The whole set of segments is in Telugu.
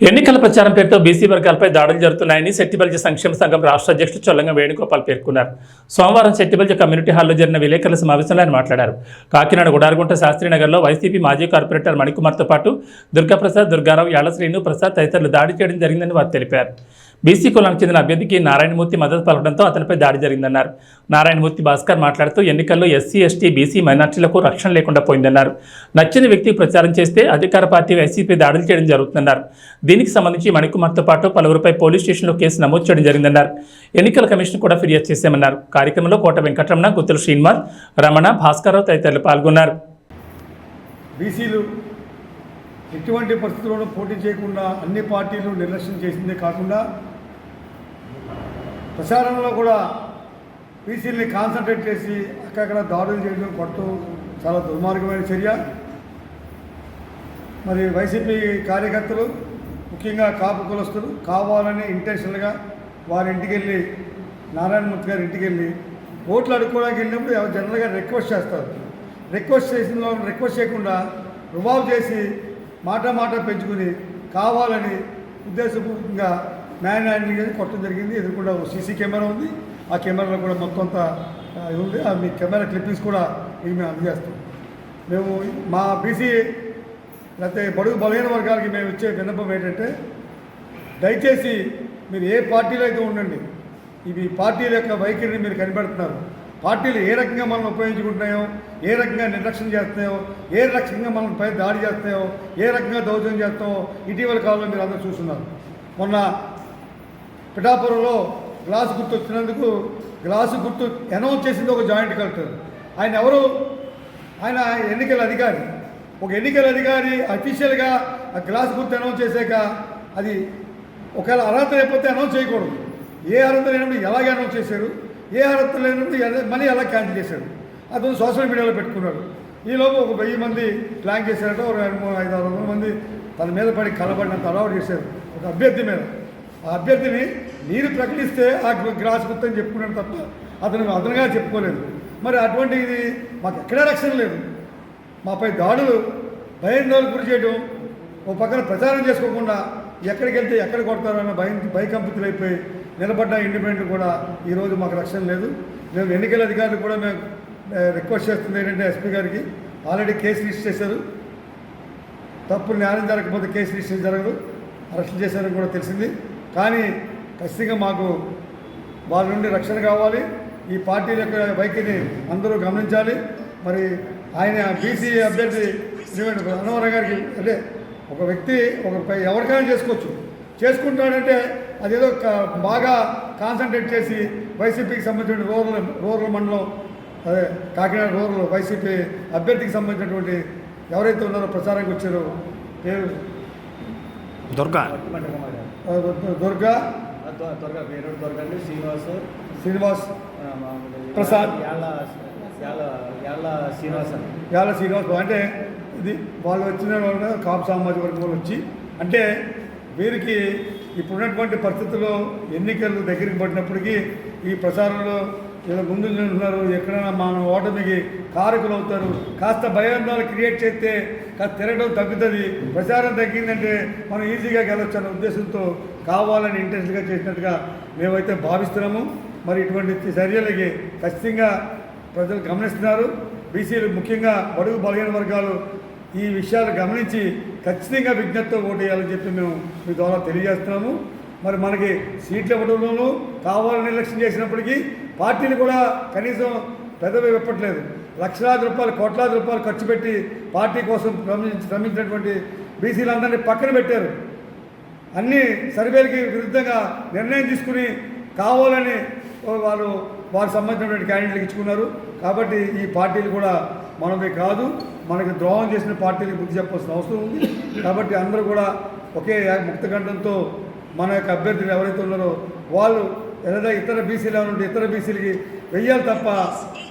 ఎన్నికల ప్రచారం పేరుతో బీసీ వర్గాలపై దాడులు జరుగుతున్నాయని శెట్టిబల్జ సంక్షేమ సంఘం రాష్ట్ర అధ్యక్షుడు చొల్లంగ వేణుగోపాల్ పేర్కొన్నారు. సోమవారం శెట్టిబల్జ కమ్యూనిటీ హాల్లో జరిగిన విలేకరుల సమావేశంలో ఆయన మాట్లాడారు. కాకినాడ గుడారగుంట శాస్త్రీనగర్లో వైసీపీ మాజీ కార్పొరేటర్ మణికుమార్తో పాటు దుర్గాప్రసాద్ దుర్గారావు యాళశ్రీను ప్రసాద్ తదితరులు దాడి చేయడం జరిగిందని వారు తెలిపారు. బీసీ కులానికి చెందిన అభ్యర్థికి నారాయణమూర్తి మద్దతు పలకడంతో అతనిపై దాడి జరిగిందన్నారు. నారాయణమూర్తి భాస్కర్ మాట్లాడుతూ ఎన్నికల్లో ఎస్సీ ఎస్టీ బీసీ మైనార్టీలకు రక్షణ లేకుండా పోయిందన్నారు. నచ్చిన వ్యక్తికి ప్రచారం చేస్తే అధికార పార్టీ వైసీపీ దాడులు చేయడం జరుగుతుందన్నారు. దీనికి సంబంధించి మణికుమార్తో పాటు పలువురిపై పోలీస్ స్టేషన్లో కేసు నమోదు చేయడం జరిగిందన్నారు. ఎన్నికల కమిషన్ కూడా ఫిర్యాదు చేశామన్నారు. కార్యక్రమంలో కోట వెంకటరమణ గుత్తుల శ్రీనివాస్ రమణ భాస్కర్రావు తదితరులు పాల్గొన్నారు. బీసీలు ఎటువంటి పరిస్థితుల్లోనూ పోటీ చేయకుండా అన్ని పార్టీలు నిర్లక్ష్యం చేసిందే కాకుండా ప్రచారంలో కూడా బీసీలని కాన్సన్ట్రేట్ చేసి అక్కడక్కడ దాడులు చేయడం కొట్టడం చాలా దుర్మార్గమైన చర్య. మరి వైసీపీ కార్యకర్తలు ముఖ్యంగా కాపు కులస్తులు కావాలని ఇంటెన్షనల్గా వారి ఇంటికి వెళ్ళి నారాయణమూర్తి గారి ఇంటికి వెళ్ళి ఓట్లు అడుక్కోవడానికి వెళ్ళినప్పుడు ఎవరు జనరల్గా రిక్వెస్ట్ చేస్తారు. రిక్వెస్ట్ చేసిన రిక్వెస్ట్ చేయకుండా రివాల్వ్ చేసి మాట మాట పెంచుకుని కావాలని ఉద్దేశపూర్వకంగా న్యాయ అనేది కొట్టడం జరిగింది. ఎదురుకుండా ఒక సీసీ కెమెరా ఉంది. ఆ కెమెరాలో కూడా మొత్తం అంతా ఉంది. ఆ మీ కెమెరా క్లిప్పింగ్స్ కూడా మీకు మేము అందజేస్తాం. మేము మా బీసీ లేకపోతే బడుగు బలహీన వర్గాలకి మేము ఇచ్చే విన్నపం ఏంటంటే దయచేసి మీరు ఏ పార్టీలో అయితే ఉండండి ఇవి పార్టీల యొక్క వైఖరిని మీరు కనిపెడుతున్నారు. పార్టీలు ఏ రకంగా మనం ఉపయోగించుకుంటున్నాయో ఏ రకంగా నిర్లక్ష్యం చేస్తున్నాయో ఏ రకంగా మనం పై దాడి చేస్తున్నాయో ఏ రకంగా దౌర్జన్యం చేస్తామో ఇటీవల కాలంలో మీరు అందరూ చూస్తున్నారు. మొన్న పిఠాపురంలో గ్లాసు గుర్తు వచ్చినందుకు గ్లాసు గుర్తు అనౌన్స్ చేసింది ఒక జాయింట్ కలెక్టర్. ఆయన ఎవరు? ఆయన ఎన్నికల అధికారి. ఒక ఎన్నికల అధికారి అఫీషియల్గా ఆ గ్లాస్ గుర్తు అనౌన్స్ చేశాక అది ఒకవేళ అర్హత లేకపోతే అనౌన్స్ చేయకూడదు. ఏ అర్హత లేనప్పుడు ఎలాగ అనౌన్స్ చేశారు? ఏ అర్హత లేనప్పుడు మనీ ఎలా క్యాన్సిల్ చేశారు? అతను సోషల్ మీడియాలో పెట్టుకున్నాడు. ఈలోపు ఒక వెయ్యి మంది ప్లాన్ చేశారంటే ఒక రెండు మూడు ఐదు ఆరు వందల మంది తన మీద పడి కలబడినంత అలవాటు చేశారు. ఒక అభ్యర్థి మీద. ఆ అభ్యర్థిని మీరు ప్రకటిస్తే ఆ గ్రాస్ గుర్తు అని తప్ప అతను అదనగా చెప్పుకోలేదు. మరి అటువంటి ఇది మాకు ఎక్కడా రక్షణ లేదు. మాపై దాడులు భయాందోళనకు గురి చేయడం ఓ పక్కన ప్రచారం చేసుకోకుండా ఎక్కడికి వెళ్తే ఎక్కడ కొడతారన్న భయం భయకంపితులు అయిపోయి నిలబడ్డ ఇండిపెండెంట్ కూడా ఈరోజు మాకు రక్షణ లేదు. మేము ఎన్నికల అధికారులు కూడా మేము రిక్వెస్ట్ చేస్తుంది ఏంటంటే ఎస్పీ గారికి. ఆల్రెడీ కేసు రిజిస్టర్ చేశారు. తప్పు న్యాయం జరగకపోతే కేసు రిజిస్టర్ జరగదు. అరెస్ట్ చేశారని కూడా తెలిసింది. కానీ ఖచ్చితంగా మాకు వాళ్ళ నుండి రక్షణ కావాలి. ఈ పార్టీల యొక్క వైఖరిని అందరూ గమనించాలి. మరి ఆయన బీసీ అభ్యర్థి అన్నవరం గారికి అంటే ఒక వ్యక్తి ఒక ఎవరికైనా చేసుకోవచ్చు. చేసుకుంటాడంటే అదేదో బాగా కాన్సన్ట్రేట్ చేసి వైసీపీకి సంబంధించిన రూరల్ రూరల్ మండలం అదే కాకినాడ రూరల్ వైసీపీ అభ్యర్థికి సంబంధించినటువంటి ఎవరైతే ఉన్నారో ప్రచారానికి వచ్చారో పేరు దుర్గా. దుర్గా త్వరగా వేరూరు దొరకండి శ్రీనివాస్ శ్రీనివాస్ ప్రసాద్. యాళ్ళ శ్రీనివాస్ శ్రీనివాస్. అంటే ఇది వాళ్ళు వచ్చిన వాళ్ళు కాపు సామాజిక వర్గం వాళ్ళు వచ్చి అంటే వీరికి ఇప్పుడున్నటువంటి పరిస్థితుల్లో ఎన్నికలు దగ్గరికి పడినప్పటికీ ఈ ప్రచారంలో ఏదో ముందు ఉన్నారు ఎక్కడైనా మన ఓటమికి కారకులు అవుతారు. కాస్త భయాందోళన క్రియేట్ చేస్తే కాస్త తిరగడం తగ్గుతుంది. ప్రచారం తగ్గిందంటే మనం ఈజీగా గెలవచ్చు అనే ఉద్దేశంతో కావాలని ఇంట్రెస్ట్గా చేసినట్టుగా మేమైతే భావిస్తున్నాము. మరి ఇటువంటి చర్యలకి ఖచ్చితంగా ప్రజలు గమనిస్తున్నారు. బీసీలు ముఖ్యంగా బడుగు బలహీన వర్గాలు ఈ విషయాలు గమనించి ఖచ్చితంగా విజ్ఞప్తితో ఓటేయాలని చెప్పి మేము మీ ద్వారా తెలియజేస్తున్నాము. మరి మనకి సీట్లు ఇవ్వడంలోనూ కావాలని ఎలక్షన్ చేసినప్పటికీ పార్టీలు కూడా కనీసం పెదవి ఇవ్వట్లేదు లక్షలాది రూపాయలు కోట్లాది రూపాయలు ఖర్చు పెట్టి పార్టీ కోసం శ్రమించినటువంటి బీసీలందరినీ పక్కన పెట్టారు. అన్ని సర్వేలకి విరుద్ధంగా నిర్ణయం తీసుకుని కావాలని వారు వారికి సంబంధించినటువంటి క్యాండిడేట్లు ఇచ్చుకున్నారు. కాబట్టి ఈ పార్టీలు కూడా మనది కాదు మనకి ద్రోహం చేసిన పార్టీలకు బుద్ధి చెప్పాల్సిన అవసరం ఉంది. కాబట్టి అందరూ కూడా ఒకే ముక్తకంఠంతో మన యొక్క అభ్యర్థులు ఎవరైతే ఉన్నారో వాళ్ళు ఏదైనా ఇతర బీసీలు ఉంటే ఇతర బీసీలకి వెయ్యాలి తప్ప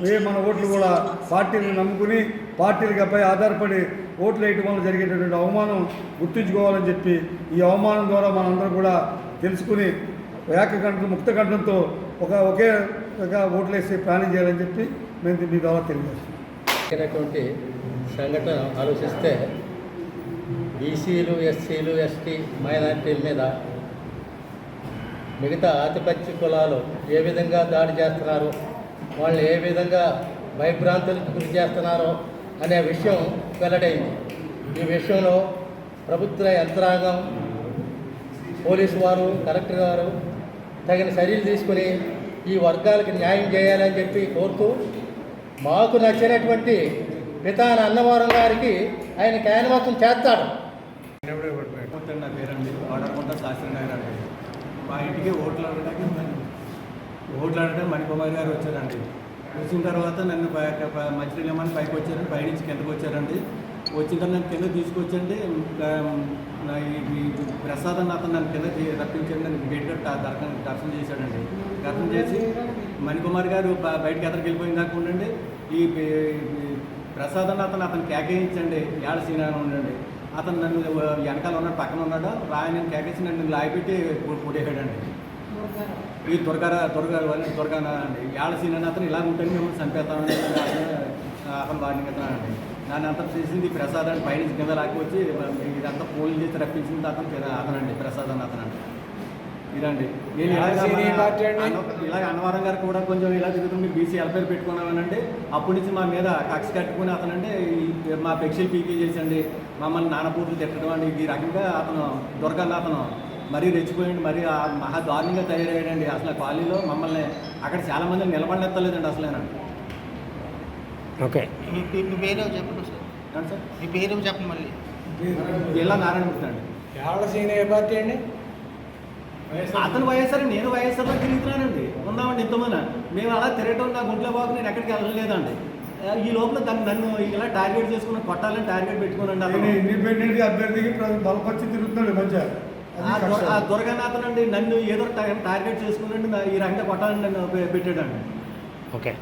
ఏ మన ఓట్లు కూడా పార్టీని నమ్ముకుని పార్టీలపై ఆధారపడి ఓట్లు వేయటం వల్ల జరిగేటటువంటి అవమానం గుర్తుంచుకోవాలని చెప్పి ఈ అవమానం ద్వారా మనందరం కూడా తెలుసుకుని ఏకకంఠం ముక్తకంఠంతో ఒక ఒకే ఓట్లు వేసి ప్లానింగ్ చేయాలని చెప్పి మేము మీ ద్వారా తెలియజేస్తున్నాం. సంఘటన ఆలోచిస్తే బీసీలు ఎస్సీలు ఎస్టీ మైనారిటీల మీద మిగతా ఆధిపత్య కులాలు ఏ విధంగా దాడి చేస్తున్నారో వాళ్ళు ఏ విధంగా భయభ్రాంతులకు గురి చేస్తున్నారో అనే విషయం వెల్లడైంది. ఈ విషయంలో ప్రభుత్వ యంత్రాంగం పోలీసు వారు కలెక్టర్ గారు తగిన చర్యలు తీసుకుని ఈ వర్గాలకు న్యాయం చేయాలని చెప్పి కోరుతూ మాకు నచ్చినటువంటి పితాన అన్నవరం గారికి ఆయన క్యాన్వాసం చేస్తాడు. నా పేరండి వాడకుంట శాస్త్రి నగర్ మా ఇంటికి ఓట్లు అడగడానికి మన- ఓట్లు అడగడానికి మణికుమార్ గారు వచ్చారండి. వచ్చిన తర్వాత నన్ను పై- పై- పైకి వచ్చారండి పైనుంచి కిందకు వచ్చారండి. వచ్చిన తర్వాత నన్ను కింద తీసుకొచ్చండి ఇంకా ఈ అతను నన్ను కింద రప్పించండి నన్ను గేట్ కట్టి దర్శనం దర్శనం చేశాడండి. దర్శనం చేసి మణికుమార్ గారు బయటకి ఎదరికి వెళ్ళిపోయిన దాకా ఉండండి. ఈ ప్రసాదం అతను అతను కేకేయించండి ఏడ సీనా ఉండండి. అతను నన్ను వెనకాల ఉన్నాడు పక్కన ఉన్నాడు. ఆయన కేకేసి నన్ను లాగిపెట్టి కొట్టేసాడండి ఈ దుర్గా దుర్గా దుర్గా అండి. ఏడ సీన్ అని అతను ఇలా ఉంటుంది మిమ్మల్ని చంపేస్తామని అతను వాడిని అండి నన్ను అంతా చేసింది ప్రసాద్ అని పైన కింద లాక్కి వచ్చి ఇదంతా పోలీలు చేసి రప్పించింది అతను అతనండి ప్రసాద్ అని అతను అండి ఇదండి. నేను ఇలాగ అన్నవరం గారు కూడా కొంచెం ఇలా తిరుగుతుంది బీసీ ఎల్పేరు పెట్టుకున్నామనంటే అప్పటి నుంచి మా మీద కక్ష కట్టుకుని అతనంటే మా పెక్షలు పీకే చేసండి మమ్మల్ని నానపూట్లు తిట్టడం అండి. ఈ రకంగా అతను దుర్గన్న అతను మరీ రెచ్చిపోయింది మరీ ఆ మహా దారుణంగా తయారయ్యాడండి. అసలు ఆ కాలనీలో మమ్మల్ని అక్కడ చాలా మంది నిలబడనెత్తలేదండి అసలేనండి ఓకే. మీ పేరు చెప్పండి సార్. సార్? మీ పేరు చెప్పండి మళ్ళీ. ఇలా నారాయణమూర్తి అండి. ఎవరి సీన్ ఏ పార్టీ అండి? అతను వైఎస్ఆర్ నేను వైఎస్ఆర్లో తిరుగుతున్నానండి. ఉన్నామండి ఇంతమంది. మేము అలా తిరగటం నా గుంట్లో బాబు నేను ఎక్కడికి వెళ్ళలేదండి. ఈ లోపల దాన్ని నన్ను ఇలా టార్గెట్ చేసుకుని కొట్టాలని టార్గెట్ పెట్టుకున్నాండి ఆయన అతను ఇండిపెండెంట్ అభ్యర్థికి ప్ర- బలపరిచి తిరుగుతున్నాడు అది ఆ దుర్- కష్టం. ఆ దుర్గనాథన్ అండి నన్ను ఏదో టార్గెట్ చేసుకుని ఈ రకంగా కొట్టాలని నన్ను పెట్టాడండి. ఓకే.